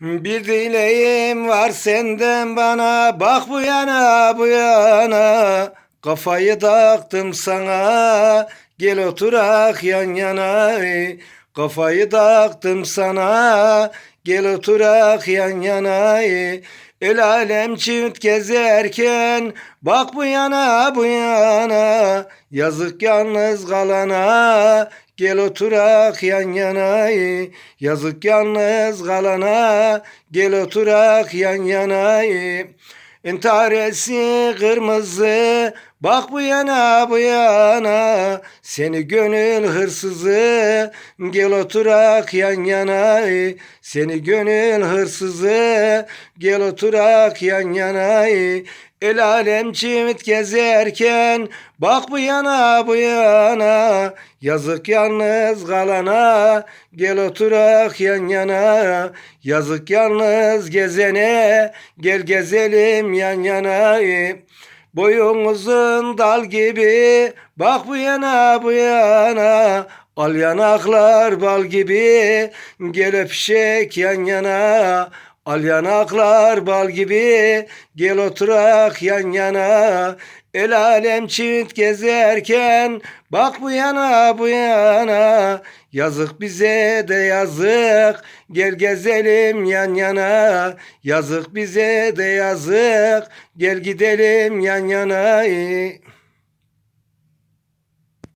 Bir dileğim var senden bana Bak bu yana bu yana. Kafayı taktım sana Gel oturak yan yana. Kafayı taktım sana Gel oturak yan yana El alem çift gezerken Bak bu yana bu yana. Yazık yalnız kalana Gel oturak yan yana Yazık yalnız kalana Gel oturak yan yana Entaresi kırmızı Bak bu yana bu yana Seni gönül hırsızı Gel oturak yan yana Seni gönül hırsızı Gel oturak yan yana El alem çift gezerken Bak bu yana bu yana. Yazık yalnız kalana Gel oturak yan yana. Yazık yalnız gezene Gel gezelim yan yana Boyun dal gibi Bak bu yana bu yana. Al yanaklar bal gibi Gel öpüşek yan yana Al yanaklar bal gibi Gel oturak yan yana. El alem çift gezerken Bak bu yana bu yana. Yazık bize de yazık Gel gezelim yan yana. Yazık bize de yazık Gel gidelim yan yana